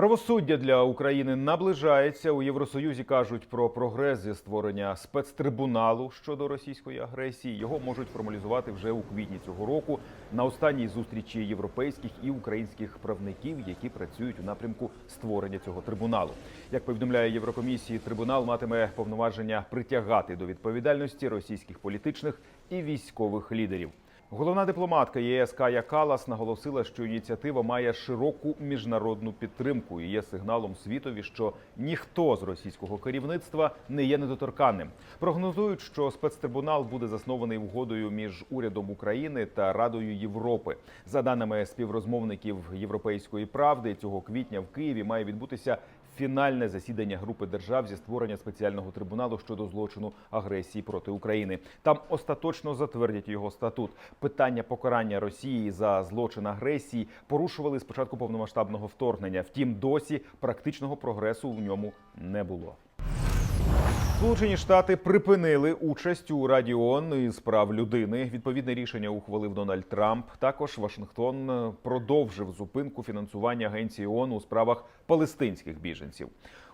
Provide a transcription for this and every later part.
Правосуддя для України наближається. У Євросоюзі кажуть про прогрес зі створення спецтрибуналу щодо російської агресії. Його можуть формалізувати вже у квітні цього року на останній зустрічі європейських і українських правників, які працюють у напрямку створення цього трибуналу. Як повідомляє Єврокомісії, трибунал матиме повноваження притягати до відповідальності російських політичних і військових лідерів. Головна дипломатка ЄС Кая наголосила, що ініціатива має широку міжнародну підтримку і є сигналом світові, що ніхто з російського керівництва не є недоторканним. Прогнозують, що спецтрибунал буде заснований угодою між урядом України та Радою Європи. За даними співрозмовників Європейської правди, цього квітня в Києві має відбутися фінальне засідання групи держав зі створення спеціального трибуналу щодо злочину агресії проти України. Там остаточно затвердять його статут. Питання покарання Росії за злочин агресії порушували спочатку повномасштабного вторгнення. Втім, досі практичного прогресу в ньому не було. Сполучені Штати припинили участь у Раді ООН із прав людини. Відповідне рішення ухвалив Дональд Трамп. Також Вашингтон е, продовжив зупинку фінансування агенції ООН у справах палестинських біженців.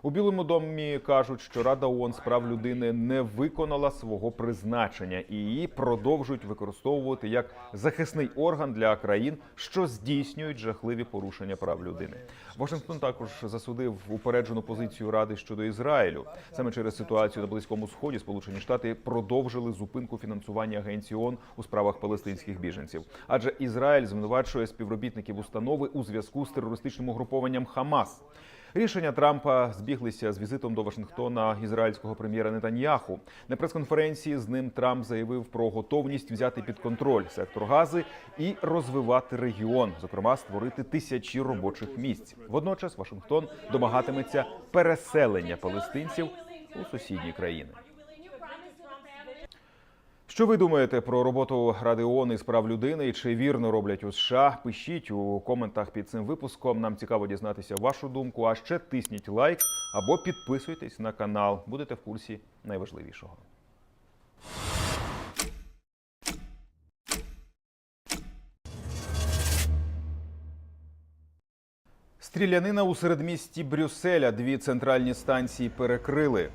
У Білому домі кажуть, що Рада ООН з прав людини не виконала свого призначення і її продовжують використовувати як захисний орган для країн, що здійснюють жахливі порушення прав людини. Вашингтон також засудив упереджену позицію Ради щодо Ізраїлю. Саме через ситуацію на близькому сході Сполучені Штати продовжили зупинку фінансування агенції ООН у справах палестинських біженців. Адже Ізраїль звинувачує співробітників установи у зв'язку з терористичним угрупованням Хамас. Рішення Трампа збіглися з візитом до Вашингтона ізраїльського прем'єра Нетаньяху. На прес-конференції з ним Трамп заявив про готовність взяти під контроль сектор Гази і розвивати регіон, зокрема створити тисячі робочих місць. Водночас Вашингтон домагатиметься переселення палестинців у сусідні країни. Що ви думаєте про роботу Ради ООН із прав людини? і Чи вірно роблять у США? Пишіть у коментах під цим випуском. Нам цікаво дізнатися вашу думку. А ще тисніть лайк або підписуйтесь на канал. Будете в курсі найважливішого. Стрілянина у середмісті Брюсселя. Дві центральні станції перекрили.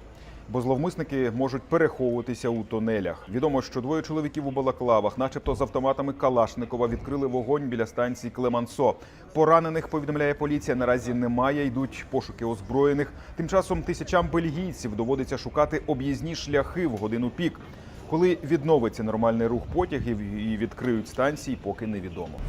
Бо зловмисники можуть переховуватися у тунелях. Відомо, що двоє чоловіків у балаклавах, начебто з автоматами Калашникова, відкрили вогонь біля станції Клемансо. Поранених повідомляє поліція. Наразі немає. Йдуть пошуки озброєних. Тим часом тисячам бельгійців доводиться шукати об'їзні шляхи в годину пік. Коли відновиться нормальний рух потягів і відкриють станції, поки невідомо.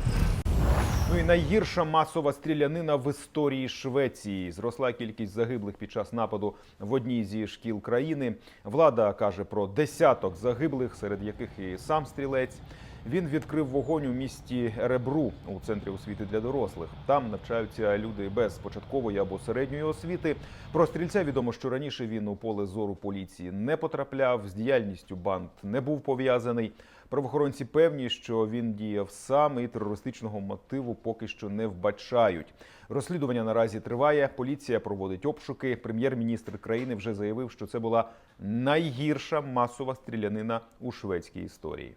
Ну і найгірша масова стрілянина в історії Швеції. Зросла кількість загиблих під час нападу в одній зі шкіл країни. Влада каже про десяток загиблих, серед яких і сам стрілець. Він відкрив вогонь у місті Ребру у центрі освіти для дорослих. Там навчаються люди без початкової або середньої освіти. Про стрільця відомо, що раніше він у поле зору поліції не потрапляв. З діяльністю банд не був пов'язаний. Правоохоронці певні, що він діяв сам і терористичного мотиву поки що не вбачають. Розслідування наразі триває. Поліція проводить обшуки. Прем'єр-міністр країни вже заявив, що це була найгірша масова стрілянина у шведській історії.